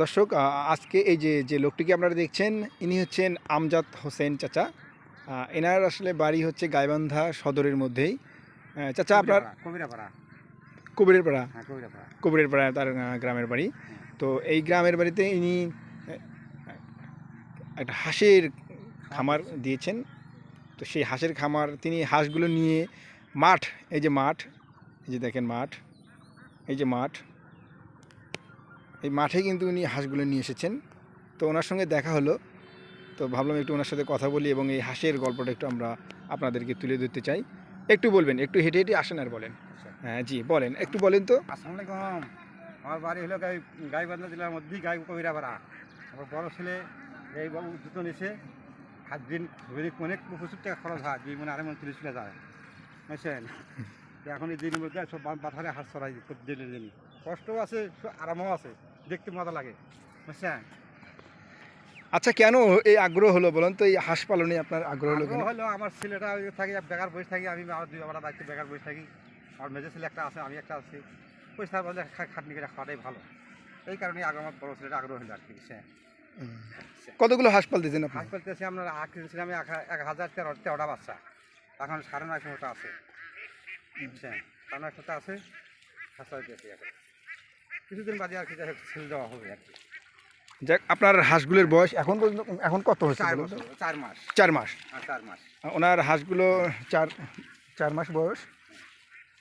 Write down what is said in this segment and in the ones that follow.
দর্শক আজকে এই যে যে লোকটিকে আপনারা দেখছেন ইনি হচ্ছেন আমজাদ হোসেন চাচা। এনার আসলে বাড়ি হচ্ছে গাইবান্ধা সদরের মধ্যেই। চাচা আপনার কবিরাপাড়া। কবিরের পাড়া হ্যাঁ কবিরের পাড়া তার গ্রামের বাড়ি। তো এই গ্রামের বাড়িতে ইনি একটা হাঁসের খামার দিয়েছেন। তো সেই হাঁসের খামার তিনি হাঁসগুলো নিয়ে মাঠ এই যে মাঠ এই যে দেখেন মাঠ এই যে মাঠ। এই মাঠে কিন্তু উনি হাঁসগুলো নিয়ে এসেছেন। তো ওনার সঙ্গে দেখা হলো। তো ভাবলাম একটু ওনার সাথে কথা বলি এবং এই হাঁসের গল্পটা একটু আমরা আপনাদেরকে তুলে ধরতে চাই। একটু বলবেন একটু হেঁটে হেঁটে আসেন আর বলেন। হ্যাঁ জি বলেন একটু বলেন তো। আসসালামু আলাইকুম আমার বাড়ি হলো গাই গাইবান্ধা জেলার মধ্যেই গাই কবিরাপাড়া আমার বড় ছেলে এই বাবু দুটো নিছে হাত দিন অনেক প্রচুর টাকা খরচ হয় দুই মনে আড়াই মনে তুলে চলে যায়। বুঝছেন? এখন এই দিনের মধ্যে সব পাথারে হাত ছড়াই দিনের দিন কষ্টও আছে আরামও আছে। দেখতে মজা লাগে। বুঝছেন? আচ্ছা কেন এই আগ্রহ হলো বলেন তো? এই হাঁস পালনে আপনার আগ্রহ হলো কেন? হলো আমার ছেলেটা থাকি বেকার বসে থাকি আমি আমার দুই আমার বাড়িতে বেকার বসে থাকি। আমার মেজে ছেলে একটা আছে আমি একটা আছি। পয়সা বলে খাটনি করে খাওয়াটাই ভালো। এই কারণে আগে আমার বড় ছেলেটা আগ্রহ হলো আর কি সে কতগুলো হাঁস পালতেছেন হাঁস পালতেছি আমরা আখ কিনেছিলাম এক হাজার তেরো তেরোটা বাচ্চা। এখন সাড়ে নয়শো মতো আছে বুঝছেন? সাড়ে নয়শোটা আছে হাঁস পালতেছি এখন। কিছুদিন বাদে আর কি যাই হোক ছেলে দেওয়া হবে আর কি। যাক আপনার হাঁসগুলোর বয়স এখন পর্যন্ত এখন কত হয়েছে চার বছর চার মাস। চার মাস। আর চার মাস। ওনার হাঁসগুলো চার চার মাস বয়স।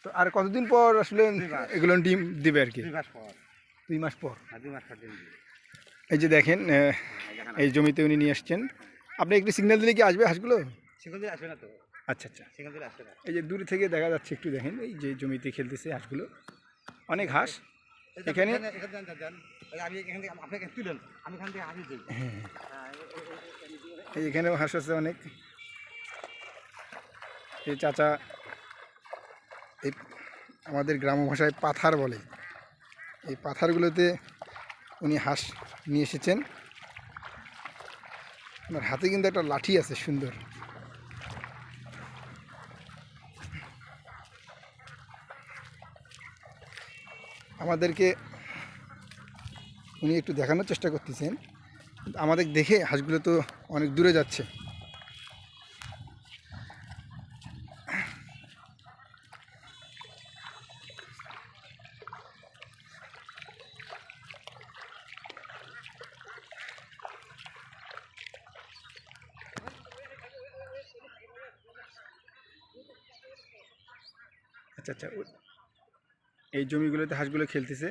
তো আর কতদিন পর আসলে এগুলো ডিম দিবে আর কি? দুই মাস পর। দুই মাস পর। আর দুই মাস পর দিন দিবে। এই যে দেখেন আহ, হ্যাঁ, এই জমিতে উনি নিয়ে আসছেন। আপনি একটু সিগন্যাল দিলে কি আসবে হাঁসগুলো? আসবে না তো। আচ্ছা আচ্ছা। আসবে না। এই যে দূর থেকে দেখা যাচ্ছে একটু দেখেন। এই যে জমিতে খেলতেছে হাঁসগুলো। অনেক হাঁস। এখানে- এখানেও হাঁস আছে অনেক। এই চাচা এই আমাদের গ্রাম ভাষায় পাথার বলে। এই পাথারগুলোতে উনি হাঁস নিয়ে এসেছেন। ওনার হাতে কিন্তু একটা লাঠি আছে সুন্দর। আমাদেরকে উনি একটু দেখানোর চেষ্টা করতেছেন। আমাদের দেখে হাঁসগুলো তো অনেক দূরে যাচ্ছে। আচ্ছা আচ্ছা এই জমিগুলোতে হাঁসগুলো খেলতেছে।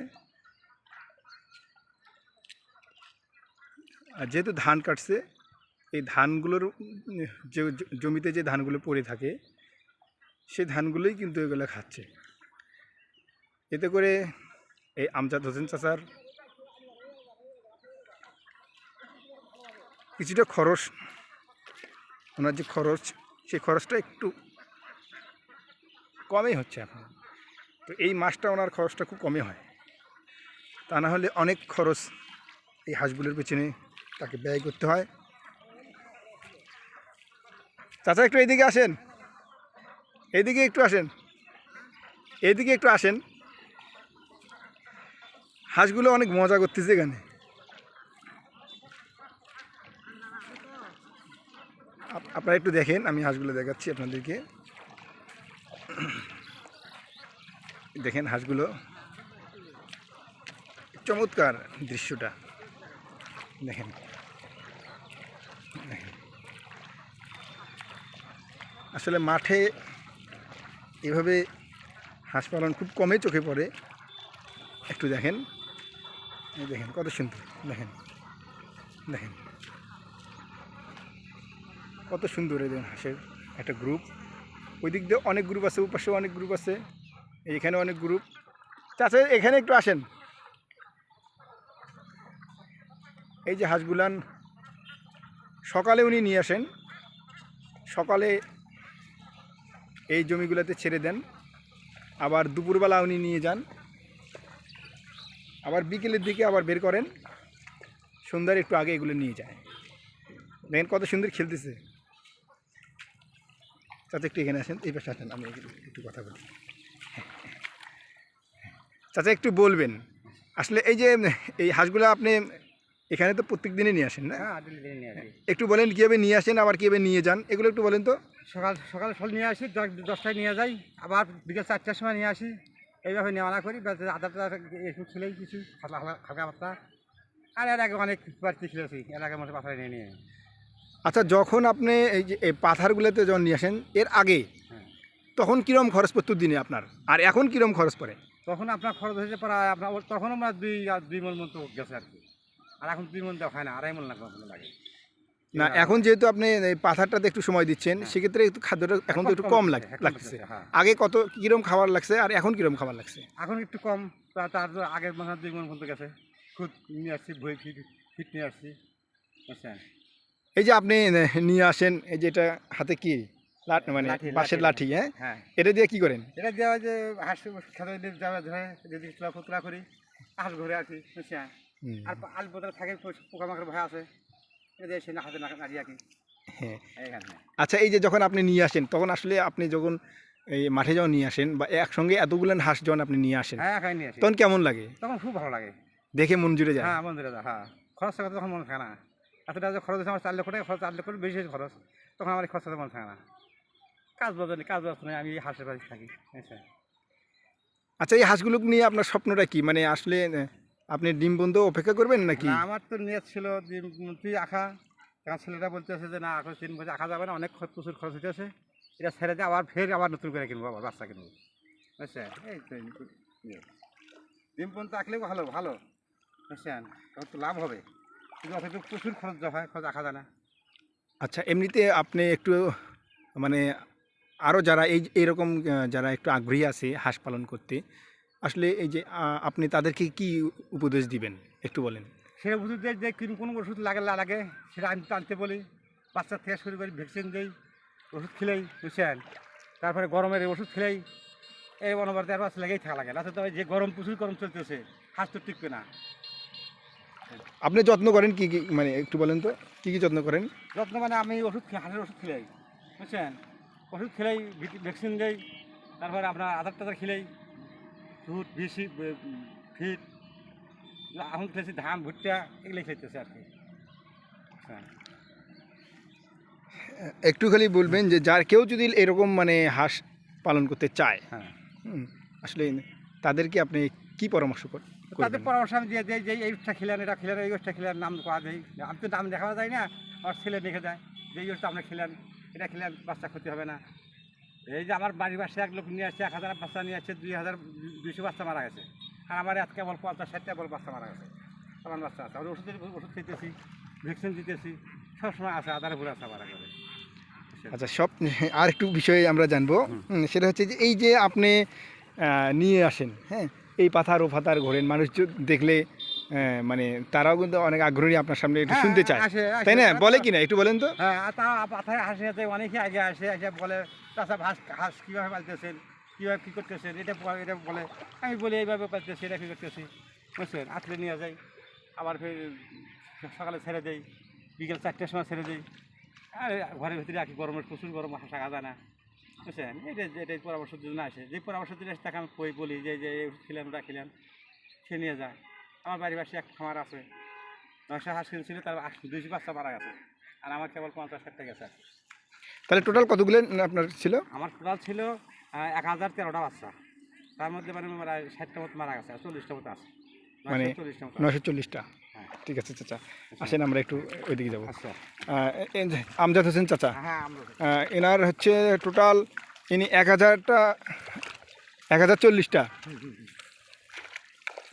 আর যেহেতু ধান কাটছে, এই ধানগুলোর, যে জমিতে যে ধানগুলো পড়ে থাকে, সেই ধানগুলোই কিন্তু এগুলো খাচ্ছে। এতে করে এই আমজাদ হোসেন চাচার কিছুটা খরচ, ওনার যে খরচ, সেই খরচটা একটু কমই হচ্ছে এখন। তো এই মাসটা ওনার খরচটা খুব কমই হয়। তা না হলে অনেক খরচ এই হাঁসগুলোর পেছনে তাকে ব্যয় করতে হয়। চাচা, একটু এইদিকে আসেন। এইদিকে একটু আসেন। এইদিকে একটু আসেন। হাঁসগুলো অনেক মজা করতেছে এখানে। আপ- আপনারা একটু দেখেন, আমি হাঁসগুলো দেখাচ্ছি আপনাদেরকে। দেখেন হাঁসগুলো। চমৎকার দৃশ্যটা। দেখেন। আসলে মাঠে এভাবে হাঁস পালন খুব কমই চোখে পড়ে। একটু দেখেন। দেখেন, কত সুন্দর। দেখেন। দেখেন। কত সুন্দর এই দেখেন হাঁসের একটা গ্রুপ ওই দিক দিয়ে অনেক গ্রুপ আছে, ওপাশেও অনেক গ্রুপ আছে। এইখানে অনেক গ্রুপ চাচা, এখানে একটু আসেন। এই যে হাঁসগুলান, সকালে উনি নিয়ে আসেন। সকালে এই জমিগুলোতে ছেড়ে দেন। আবার দুপুরবেলা উনি নিয়ে যান। আবার বিকেলের দিকে আবার বের করেন। সন্ধ্যার একটু আগে এগুলো নিয়ে যায়। দেখেন কত সুন্দর খেলতেছে। তাতে একটু এখানে আসেন। এই পাশে আসেন, আমি একটু কথা বলি। চাচা একটু বলবেন। আসলে এই যে এই হাঁসগুলো আপনি এখানে তো প্রত্যেক দিনই নিয়ে আসেন না? হ্যাঁ একটু বলেন কীভাবে নিয়ে আসেন আবার কীভাবে নিয়ে যান? এগুলো একটু বলেন তো। সকাল সকাল সকাল নিয়ে আসি দশ- দশটায় নিয়ে যাই আবার বিকেল চারটার সময় নিয়ে আসি। এইভাবে নেওয়া না করি আদারটা একটু খেলেই কিছু হালকা হালকা হালকা পাতলা। আর এর আগে অনেক বাড়তি খেলেছি এর আগে মতো পাথরে নিয়ে নিয়ে। আচ্ছা যখন আপনি এই যে এই পাথারগুলোতে যখন নিয়ে আসেন এর আগে হ্যাঁ। তখন কীরকম খরচ পড়তো দিনে আপনার? আর এখন কীরকম খরচ পড়ে? তখন আপনার খরচ হয়েছে প্রায় আপনার তখন আমরা দুই দুই মন মতো গেছে আর কি। আর এখন দুই মন হয় না আড়াই মন লাগবে আপনার লাগে। না এখন যেহেতু আপনি পাথারটাতে একটু সময় দিচ্ছেন হ্যাঁ। সেক্ষেত্রে একটু খাদ্যটা এখন তো একটু কম লাগ লাগছে হ্যাঁ। আগে কত কীরকম খাবার লাগছে আর এখন কীরকম খাবার লাগছে? এখন একটু কম তার আগের মাসে দুই মন পর্যন্ত গেছে। খুদ নিয়ে আসছি বই ফিট ফিট নিয়ে আসছি। বুঝছেন এই যে আপনি নিয়ে আসেন এই যে এটা হাতে কি? লাঠ মানে লাঠি, হ্যাঁ? হ্যাঁ। এটা দিয়ে কি করেন? এটা দেওয়া যে হাঁস যাওয়া ধরে যদি তুলা ফুতলা করি হাঁস ঘরে আর আল বোতল থাকে পোকামাকড় ভয় আছে। এটা এসে হাতে নাড়ি আর কি হ্যাঁ। আচ্ছা এই যে যখন আপনি নিয়ে আসেন তখন আসলে আপনি যখন এই মাঠে যখন নিয়ে আসেন বা একসঙ্গে এতগুলো হাঁস যখন আপনি নিয়ে আসেন হ্যাঁ তখন কেমন লাগে? তখন খুব ভালো লাগে। দেখে মন জুড়ে যায়? হ্যাঁ মন্দিরে যা হ্যাঁ। খরচ থাকা তখন মনে থাকে না। এতটা খরচ আমার চার লক্ষ টাকা খরচ চার লক্ষ বেশি খরচ। তখন আমার এই খরচটা মনে থাকে না। কাজ বাজার নেই কাজ বাজার নেই আমি হাঁসের বাড়ি থাকি। বুঝছেন আচ্ছা এই হাঁসগুলো নিয়ে আপনার স্বপ্নটা কি? মানে আসলে আপনি ডিম বন্ধ অপেক্ষা করবেন নাকি? আমার তো নিয়ত ছিল উম, তুই আঁকা আমার ছেলেটা বলতেছে যে না এখন তিন বছর আঁকা যাবে না অনেক খরচ প্রচুর খরচ হইতেছে। এটা ছেড়ে দিয়ে আবার ফের আবার নতুন করে কিনবো আবার বাচ্চা কিনবো। বুঝছেন এই তো এই তো। ডিম পর্যন্ত আঁকলেও ভালো ভালো। বুঝছেন তখন তো লাভ হবে। কিন্তু অথচ প্রচুর খরচ হয় খরচ আঁকা যায় না। আচ্ছা এমনিতে আপনি একটু মানে আরও যারা এই এরকম যারা একটু আগ্রহী আছে হাঁস পালন করতে আসলে এই যে আপনি তাদেরকে কি উপদেশ দিবেন? একটু বলেন। সেটা ওষুধ দেয় যে কীরকম কোনো ওষুধ লাগে না লাগে সেটা আমি টানতে বলি। বাচ্চার থেকে শুরু করি ভ্যাকসিন দিই ওষুধ খেলেই বুঝছেন? তারপরে গরমের ওষুধ খেলেই এই অনবার দেড় মাস লেগেই থাকা লাগে। না তো যে গরম প্রচুর গরম চলতেছে হাঁস তো টিকবে না। আপনি যত্ন করেন কি কি মানে একটু বলেন তো কি কি যত্ন করেন? যত্ন মানে আমি ওষুধ হাঁসের ওষুধ খেলাই বুঝছেন? ওষুধ খেলেই ভ্যাকসিন দেই তারপরে আপনার আধার টাধার খেলেই দুধ বেশি ফিট এখন খেলেছি ধান ভুট্টা এগুলোই খেতেছে আর কি। হ্যাঁ। একটু খালি বলবেন যে যার কেউ যদি এরকম মানে হাঁস পালন করতে চায় হ্যাঁ। আসলে তাদেরকে আপনি কি পরামর্শ কর- তাদের পরামর্শ আমি দিয়ে দিই যে এই ওষুধটা খেলেন এটা খেলেন এই ওষুধটা খেলেন নাম করা দেয় আমি তো নাম দেখা যায় না আমার ছেলে দেখে দেয় যে এই ওষুধটা আপনি খেলেন। এটা খেলেন বাচ্চা ক্ষতি হবে না। এই যে আমার বাড়ির পাশে এক লোক নিয়ে আসছে এক হাজার বাচ্চা নিয়ে আসছে দুই হাজার দুইশো বাচ্চা মারা গেছে। আর আমার আজকে বল পঞ্চাশ ষাটটা বল বাচ্চা মারা গেছে। আমার বাচ্চা আছে। আমি ওষুধের ওষুধ খেতেছি ভ্যাকসিন দিতেছি সবসময় আছে আধারে ভরে আছে মারা গেছে। আচ্ছা সব আর একটু বিষয়ে আমরা জানব। সেটা হচ্ছে যে এই যে আপনি নিয়ে আসেন হ্যাঁ এই পাথার ও পাথার ঘোরেন মানুষ দেখলে মানে তারাও কিন্তু অনেক আগ্রহী আপনার সামনে একটু হ্যাঁ, শুনতে চায়। তাই না? বলে কি না একটু বলেন তো? হ্যাঁ আর মাথায় হাসি অনেকে আগে আসে এসে বলে চাষা হাঁস হাঁস কীভাবে পালতেছেন? কীভাবে কী করতেছেন? এটা এটা বলে আমি বলি এইভাবে পালতেছি এটা কী করতেছি? বুঝছেন? আটলে নিয়ে যাই আবার ফের সকালে ছেড়ে দেই বিকেল চারটের সময় ছেড়ে দেই। আর ঘরের ভিতরে রাখি গরমের প্রচুর গরম হাসা গাজা না। বুঝছেন? এটা এটাই পরামর্শ দিন আসে। যে পরামর্শ দিলে তাকে আমি কই বলি যে যে খেলাম ওটা খেলাম সে নিয়ে যায়। আমার বাড়ির পাশে এক খামার আছে। নয়শো হাঁস কিনছিল তার দুইশো বাচ্চা মারা গেছে। আর আমার কেবল পঞ্চাশ ষাটটা গেছে তাহলে টোটাল কতগুলো আপনার ছিল? আমার টোটাল ছিল এক হাজার তেরোটা বাচ্চা। তার মধ্যে মানে মারা ষাটটা মতো মারা গেছে চল্লিশটা মতো আছে। মানে নশো চল্লিশটা হ্যাঁ। ঠিক আছে চাচা। আসেন আমরা একটু ওইদিকে যাব। আচ্ছা। আমজাদ হোসেন চাচা। হ্যাঁ এনার হচ্ছে টোটাল ইনি এক হাজারটা এক হাজার চল্লিশটা।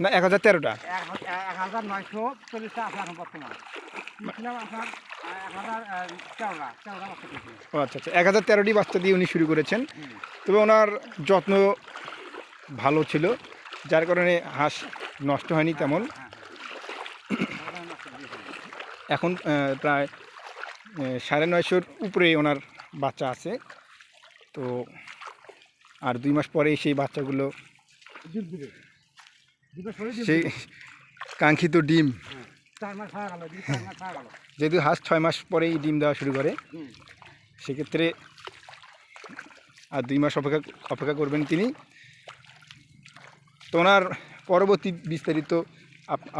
না এক হাজার তেরোটা? এক হাজার নয়শো চল্লিশটা আছে এখন বর্তমান। ও আচ্ছা আচ্ছা। এক হাজার তেরোটি বাচ্চা দিয়ে উনি শুরু করেছেন। তবে ওনার যত্ন ভালো ছিল যার কারণে হাঁস নষ্ট হয়নি তেমন। হ্যাঁ হ্যাঁ। এখন প্রায় সাড়ে নয়শোর উপরে ওনার বাচ্চা আছে। তো আর দুই মাস পরে সেই বাচ্চাগুলো ডিম দিবে দুটো শরীর ডিম সেই কাঙ্ক্ষিত ডিম। হ্যাঁ। যেহেতু হাঁস ছয় মাস পরেই ডিম দেওয়া শুরু করে সেক্ষেত্রে আর দুই মাস অপেক্ষা অপেক্ষা করবেন তিনি। তো ওনার পরবর্তী বিস্তারিত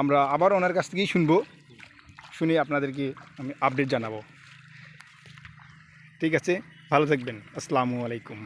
আমরা আবার ওনার কাছ থেকেই শুনব শুনে আপনাদেরকে আমি আপডেট জানাব। ঠিক আছে ভালো থাকবেন। আসসালামু আলাইকুম।